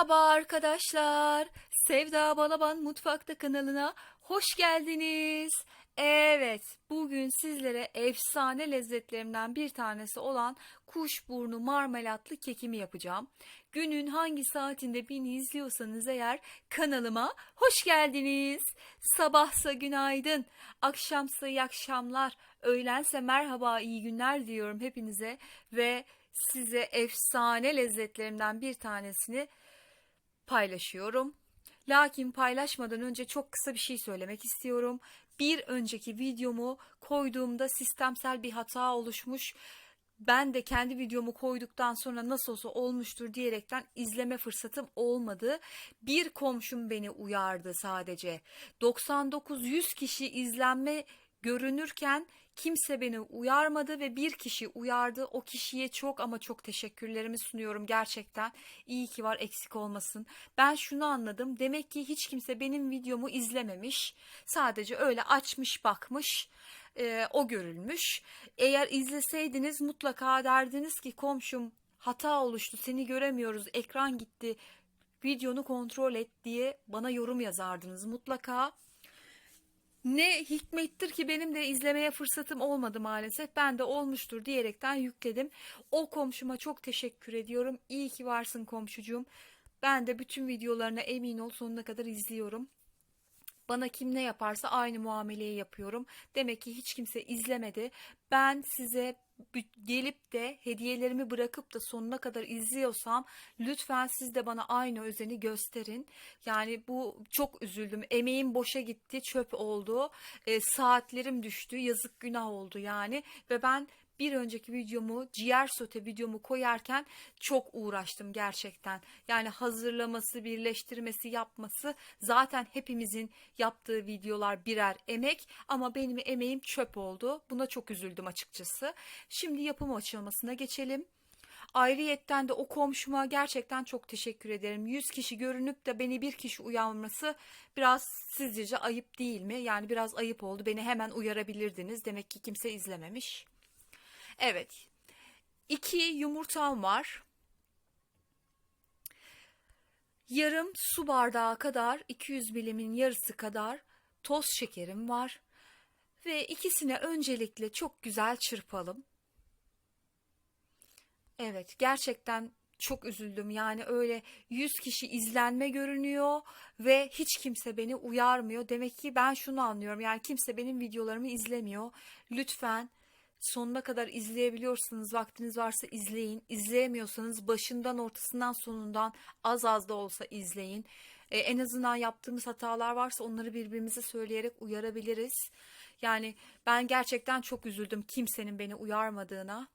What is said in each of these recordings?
Merhaba arkadaşlar. Sevda Balaban Mutfakta kanalına hoş geldiniz. Evet, bugün sizlere efsane lezzetlerimden bir tanesi olan kuşburnu marmelatlı kekimi yapacağım. Günün hangi saatinde beni izliyorsanız eğer kanalıma hoş geldiniz. Sabahsa günaydın, akşamsa iyi akşamlar, öğlense merhaba iyi günler diyorum hepinize ve size efsane lezzetlerimden bir tanesini paylaşıyorum. Lakin paylaşmadan önce çok kısa bir şey söylemek istiyorum. Bir önceki videomu koyduğumda sistemsel bir hata oluşmuş. Ben de kendi videomu koyduktan sonra nasıl olsa olmuştur diyerekten izleme fırsatım olmadı. Bir komşum beni uyardı sadece. 99-100 kişi izlenme görünürken kimse beni uyarmadı ve bir kişi uyardı. O kişiye çok ama çok teşekkürlerimi sunuyorum gerçekten. İyi ki var eksik olmasın. Ben şunu anladım. Demek ki hiç kimse benim videomu izlememiş. Sadece öyle açmış bakmış. Ee, o görülmüş. Eğer izleseydiniz mutlaka derdiniz ki komşum hata oluştu seni göremiyoruz ekran gitti videonu kontrol et diye bana yorum yazardınız mutlaka. Ne hikmettir ki benim de izlemeye fırsatım olmadı maalesef. Ben de olmuştur diyerekten yükledim. O komşuma çok teşekkür ediyorum. İyi ki varsın komşucuğum. Ben de bütün videolarına emin ol sonuna kadar izliyorum. Bana kim ne yaparsa aynı muameleyi yapıyorum. Demek ki hiç kimse izlemedi. Ben size gelip de hediyelerimi bırakıp da sonuna kadar izliyorsam lütfen siz de bana aynı özeni gösterin. Yani bu çok üzüldüm. Emeğim boşa gitti, çöp oldu. E, saatlerim düştü, yazık günah oldu yani ve ben bir önceki videomu ciğer sote videomu koyarken çok uğraştım gerçekten. Yani hazırlaması, birleştirmesi, yapması zaten hepimizin yaptığı videolar birer emek ama benim emeğim çöp oldu. Buna çok üzüldüm açıkçası. Şimdi yapım aşamasına geçelim. Ayrıyetten de o komşuma gerçekten çok teşekkür ederim. 100 kişi görünüp de beni bir kişi uyanması biraz sizce ayıp değil mi? Yani biraz ayıp oldu. Beni hemen uyarabilirdiniz. Demek ki kimse izlememiş. Evet. İki yumurtam var. Yarım su bardağı kadar 200 milimin yarısı kadar toz şekerim var. Ve ikisini öncelikle çok güzel çırpalım. Evet gerçekten çok üzüldüm. Yani öyle 100 kişi izlenme görünüyor ve hiç kimse beni uyarmıyor. Demek ki ben şunu anlıyorum. Yani kimse benim videolarımı izlemiyor. Lütfen sonuna kadar izleyebiliyorsanız vaktiniz varsa izleyin. İzleyemiyorsanız başından ortasından sonundan az az da olsa izleyin. Ee, en azından yaptığımız hatalar varsa onları birbirimize söyleyerek uyarabiliriz. Yani ben gerçekten çok üzüldüm kimsenin beni uyarmadığına.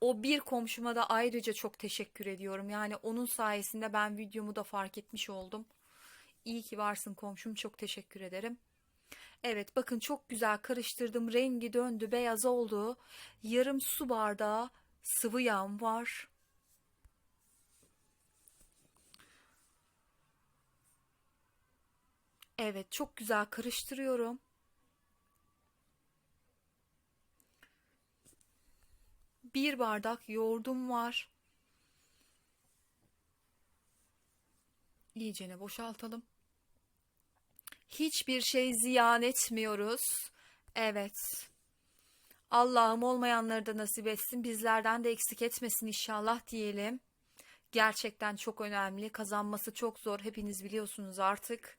O bir komşuma da ayrıca çok teşekkür ediyorum. Yani onun sayesinde ben videomu da fark etmiş oldum. İyi ki varsın komşum çok teşekkür ederim. Evet bakın çok güzel karıştırdım. Rengi döndü beyaz oldu. Yarım su bardağı sıvı yağım var. Evet çok güzel karıştırıyorum. Bir bardak yoğurdum var. İyicene boşaltalım. Hiçbir şey ziyan etmiyoruz. Evet. Allah'ım olmayanları da nasip etsin. Bizlerden de eksik etmesin inşallah diyelim. Gerçekten çok önemli. Kazanması çok zor. Hepiniz biliyorsunuz artık.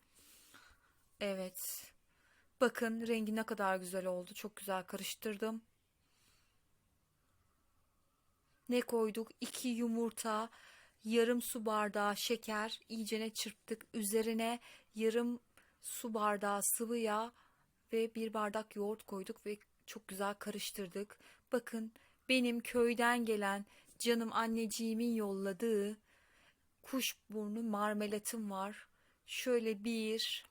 Evet. Bakın rengi ne kadar güzel oldu. Çok güzel karıştırdım. Ne koyduk? İki yumurta, yarım su bardağı şeker, iyicene çırptık. Üzerine yarım su bardağı sıvı yağ ve bir bardak yoğurt koyduk ve çok güzel karıştırdık. Bakın benim köyden gelen canım anneciğimin yolladığı kuşburnu marmelatım var. Şöyle bir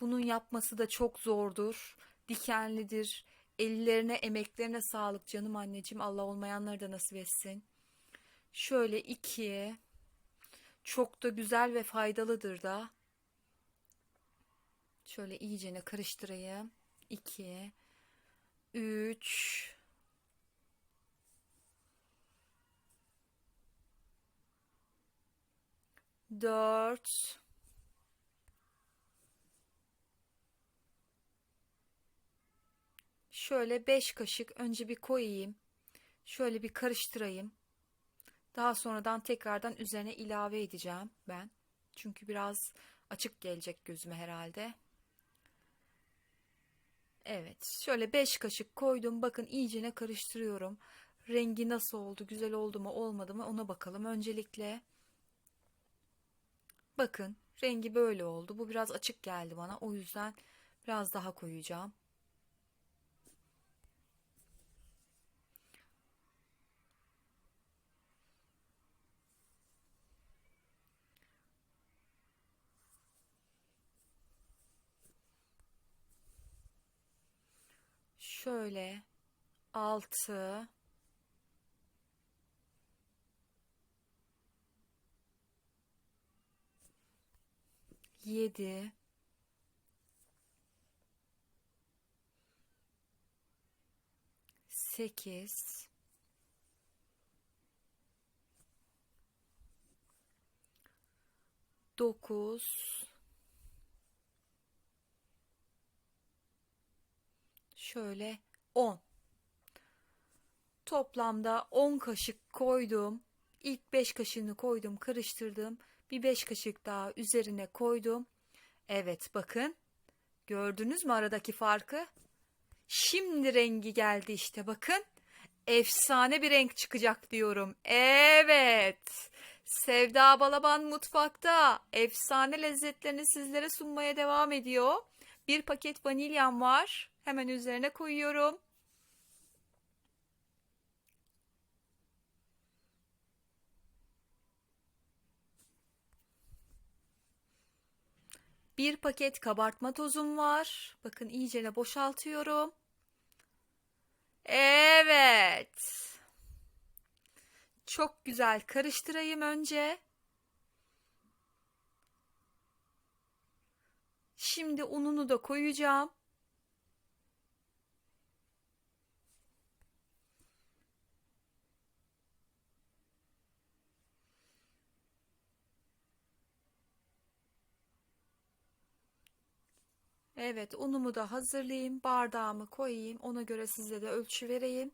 bunun yapması da çok zordur. Dikenlidir. Ellerine, emeklerine sağlık canım anneciğim. Allah olmayanları da nasip etsin. Şöyle iki. Çok da güzel ve faydalıdır da. Şöyle iyicene karıştırayım. 2 3 4 Şöyle 5 kaşık önce bir koyayım. Şöyle bir karıştırayım. Daha sonradan tekrardan üzerine ilave edeceğim ben. Çünkü biraz açık gelecek gözüme herhalde. Evet, şöyle 5 kaşık koydum. Bakın iyicene karıştırıyorum. Rengi nasıl oldu, güzel oldu mu, olmadı mı ona bakalım öncelikle. Bakın, rengi böyle oldu. Bu biraz açık geldi bana. O yüzden biraz daha koyacağım. Şöyle. 6 7 8 9 Şöyle 10. Toplamda 10 kaşık koydum. İlk 5 kaşığını koydum, karıştırdım. Bir 5 kaşık daha üzerine koydum. Evet bakın. Gördünüz mü aradaki farkı? Şimdi rengi geldi işte bakın. Efsane bir renk çıkacak diyorum. Evet. Sevda Balaban mutfakta efsane lezzetlerini sizlere sunmaya devam ediyor. Bir paket vanilyam var. Hemen üzerine koyuyorum. Bir paket kabartma tozum var. Bakın iyicene boşaltıyorum. Evet. Çok güzel karıştırayım önce. Şimdi ununu da koyacağım. Evet, unumu da hazırlayayım, bardağımı koyayım, ona göre size de ölçü vereyim.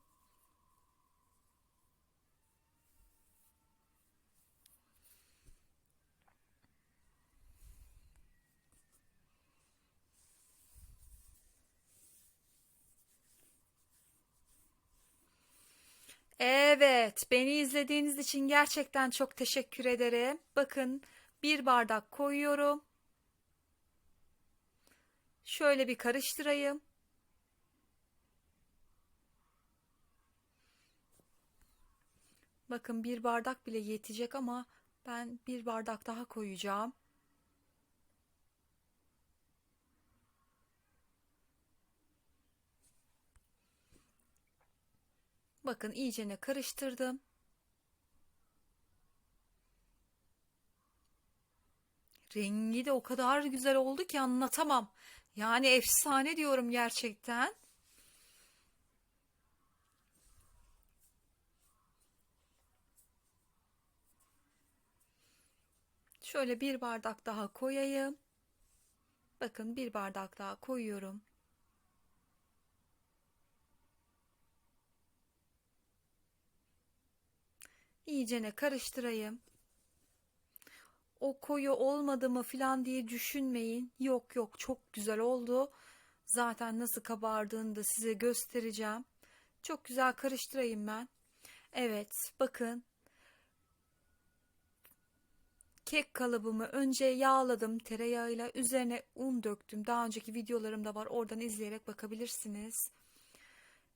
Evet, beni izlediğiniz için gerçekten çok teşekkür ederim. Bakın, bir bardak koyuyorum. Şöyle bir karıştırayım. Bakın bir bardak bile yetecek ama ben bir bardak daha koyacağım. Bakın iyicene karıştırdım. Rengi de o kadar güzel oldu ki anlatamam. Yani efsane diyorum gerçekten. Şöyle bir bardak daha koyayım. Bakın bir bardak daha koyuyorum. İyicene karıştırayım. O koyu olmadı mı filan diye düşünmeyin. Yok yok çok güzel oldu. Zaten nasıl kabardığını da size göstereceğim. Çok güzel karıştırayım ben. Evet bakın. Kek kalıbımı önce yağladım tereyağıyla üzerine un döktüm. Daha önceki videolarımda var oradan izleyerek bakabilirsiniz.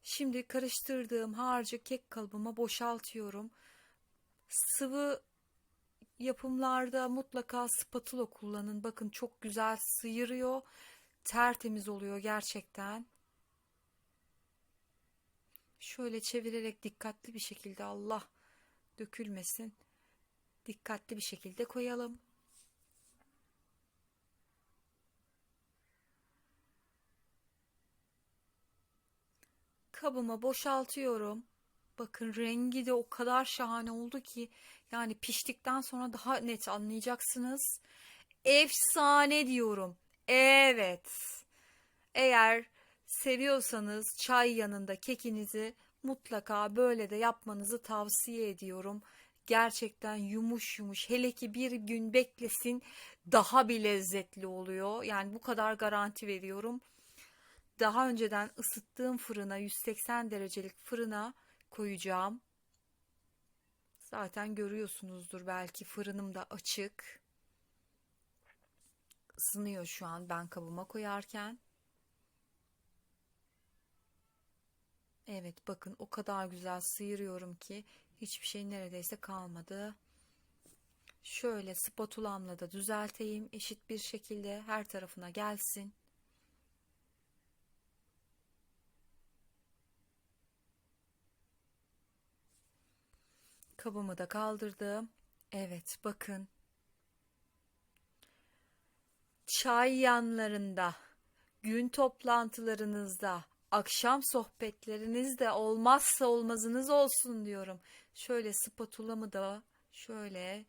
Şimdi karıştırdığım harcı kek kalıbıma boşaltıyorum. Sıvı yapımlarda mutlaka spatula kullanın. Bakın çok güzel sıyırıyor. Tertemiz oluyor gerçekten. Şöyle çevirerek dikkatli bir şekilde Allah dökülmesin. Dikkatli bir şekilde koyalım. Kabıma boşaltıyorum. Bakın rengi de o kadar şahane oldu ki yani piştikten sonra daha net anlayacaksınız. Efsane diyorum. Evet. Eğer seviyorsanız çay yanında kekinizi mutlaka böyle de yapmanızı tavsiye ediyorum. Gerçekten yumuş yumuş hele ki bir gün beklesin daha bir lezzetli oluyor. Yani bu kadar garanti veriyorum. Daha önceden ısıttığım fırına 180 derecelik fırına koyacağım. Zaten görüyorsunuzdur belki fırınım da açık. Isınıyor şu an ben kabıma koyarken. Evet bakın o kadar güzel sıyırıyorum ki hiçbir şey neredeyse kalmadı. Şöyle spatulamla da düzelteyim eşit bir şekilde her tarafına gelsin. Kabımı da kaldırdım. Evet bakın. Çay yanlarında, gün toplantılarınızda, akşam sohbetlerinizde olmazsa olmazınız olsun diyorum. Şöyle spatulamı da şöyle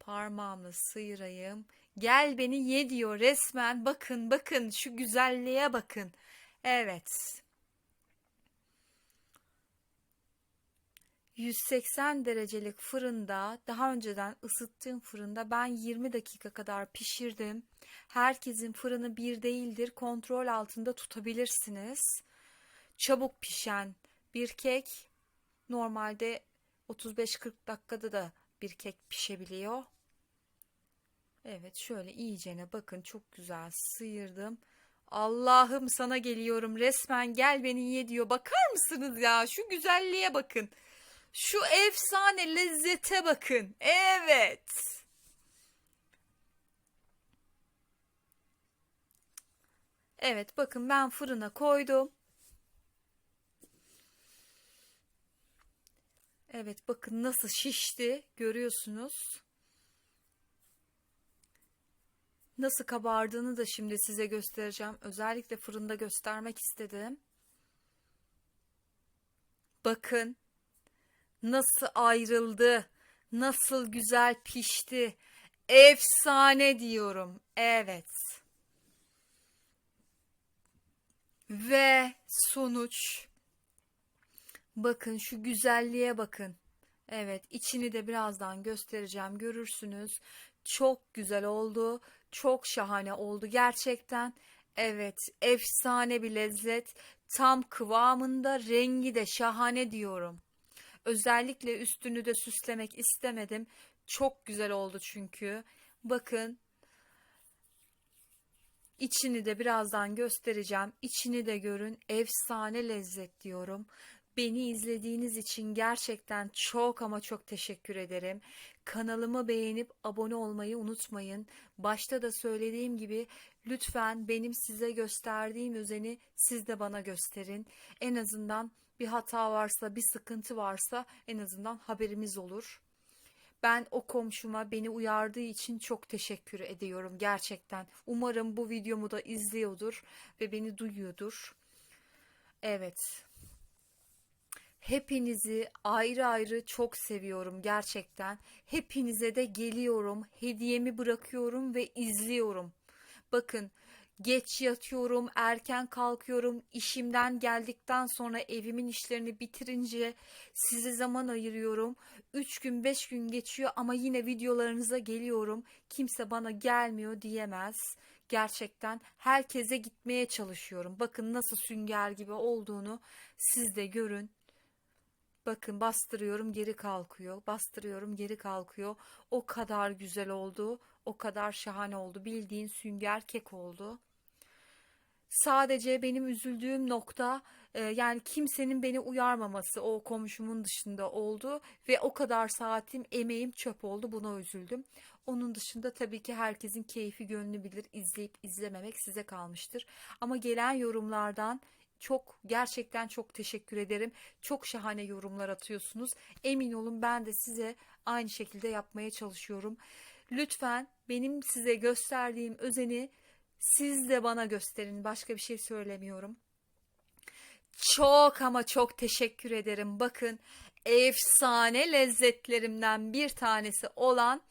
parmağımla sıyırayım. Gel beni ye diyor resmen. Bakın bakın şu güzelliğe bakın. Evet. 180 derecelik fırında daha önceden ısıttığım fırında ben 20 dakika kadar pişirdim. Herkesin fırını bir değildir. Kontrol altında tutabilirsiniz. Çabuk pişen bir kek normalde 35-40 dakikada da bir kek pişebiliyor. Evet şöyle iyicene bakın çok güzel sıyırdım. Allah'ım sana geliyorum resmen gel beni ye diyor. Bakar mısınız ya şu güzelliğe bakın. Şu efsane lezzete bakın. Evet. Evet bakın ben fırına koydum. Evet bakın nasıl şişti görüyorsunuz. Nasıl kabardığını da şimdi size göstereceğim. Özellikle fırında göstermek istedim. Bakın nasıl ayrıldı, nasıl güzel pişti. Efsane diyorum. Evet. Ve sonuç. Bakın şu güzelliğe bakın. Evet, içini de birazdan göstereceğim. Görürsünüz. Çok güzel oldu. Çok şahane oldu gerçekten. Evet, efsane bir lezzet. Tam kıvamında, rengi de şahane diyorum. Özellikle üstünü de süslemek istemedim. Çok güzel oldu çünkü. Bakın. İçini de birazdan göstereceğim. İçini de görün. Efsane lezzet diyorum. Beni izlediğiniz için gerçekten çok ama çok teşekkür ederim. Kanalımı beğenip abone olmayı unutmayın. Başta da söylediğim gibi lütfen benim size gösterdiğim özeni siz de bana gösterin. En azından bir hata varsa, bir sıkıntı varsa en azından haberimiz olur. Ben o komşuma beni uyardığı için çok teşekkür ediyorum gerçekten. Umarım bu videomu da izliyordur ve beni duyuyordur. Evet. Hepinizi ayrı ayrı çok seviyorum gerçekten. Hepinize de geliyorum, hediyemi bırakıyorum ve izliyorum. Bakın geç yatıyorum, erken kalkıyorum. İşimden geldikten sonra evimin işlerini bitirince size zaman ayırıyorum. 3 gün 5 gün geçiyor ama yine videolarınıza geliyorum. Kimse bana gelmiyor diyemez. Gerçekten herkese gitmeye çalışıyorum. Bakın nasıl sünger gibi olduğunu siz de görün. Bakın bastırıyorum geri kalkıyor. Bastırıyorum geri kalkıyor. O kadar güzel oldu. O kadar şahane oldu. Bildiğin sünger kek oldu. Sadece benim üzüldüğüm nokta e, yani kimsenin beni uyarmaması o komşumun dışında oldu ve o kadar saatim emeğim çöp oldu buna üzüldüm. Onun dışında tabii ki herkesin keyfi gönlü bilir izleyip izlememek size kalmıştır. Ama gelen yorumlardan çok gerçekten çok teşekkür ederim. Çok şahane yorumlar atıyorsunuz. Emin olun ben de size aynı şekilde yapmaya çalışıyorum. Lütfen benim size gösterdiğim özeni siz de bana gösterin. Başka bir şey söylemiyorum. çok ama çok teşekkür ederim. Bakın efsane lezzetlerimden bir tanesi olan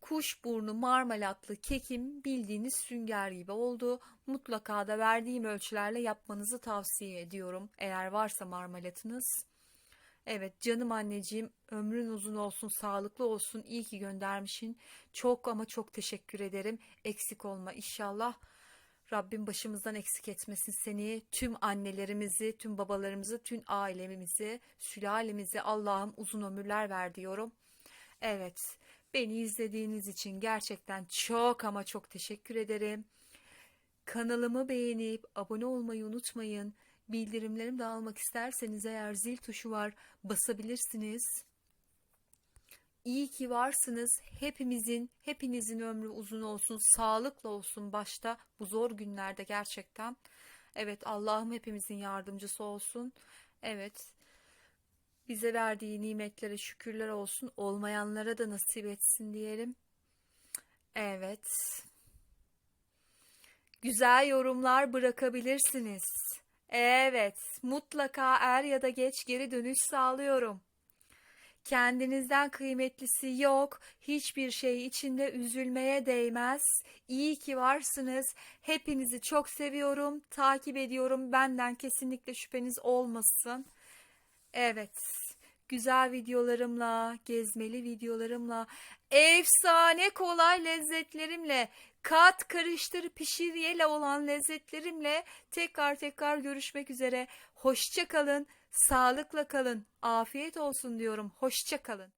kuşburnu marmelatlı kekim bildiğiniz sünger gibi oldu. Mutlaka da verdiğim ölçülerle yapmanızı tavsiye ediyorum. Eğer varsa marmelatınız. Evet canım anneciğim ömrün uzun olsun, sağlıklı olsun. İyi ki göndermişsin. Çok ama çok teşekkür ederim. Eksik olma inşallah. Rabbim başımızdan eksik etmesin seni. Tüm annelerimizi, tüm babalarımızı, tüm ailemizi, sülalemizi Allah'ım uzun ömürler ver diyorum. Evet, beni izlediğiniz için gerçekten çok ama çok teşekkür ederim. Kanalımı beğenip abone olmayı unutmayın. Bildirimlerimi de almak isterseniz eğer zil tuşu var basabilirsiniz. İyi ki varsınız. Hepimizin, hepinizin ömrü uzun olsun, sağlıklı olsun başta bu zor günlerde gerçekten. Evet, Allah'ım hepimizin yardımcısı olsun. Evet. Bize verdiği nimetlere şükürler olsun. Olmayanlara da nasip etsin diyelim. Evet. Güzel yorumlar bırakabilirsiniz. Evet, mutlaka er ya da geç geri dönüş sağlıyorum. Kendinizden kıymetlisi yok. Hiçbir şey içinde üzülmeye değmez. İyi ki varsınız. Hepinizi çok seviyorum. Takip ediyorum. Benden kesinlikle şüpheniz olmasın. Evet. Güzel videolarımla, gezmeli videolarımla, efsane kolay lezzetlerimle, kat karıştır pişir yele olan lezzetlerimle tekrar tekrar görüşmek üzere. Hoşça kalın, sağlıkla kalın, afiyet olsun diyorum. Hoşça kalın.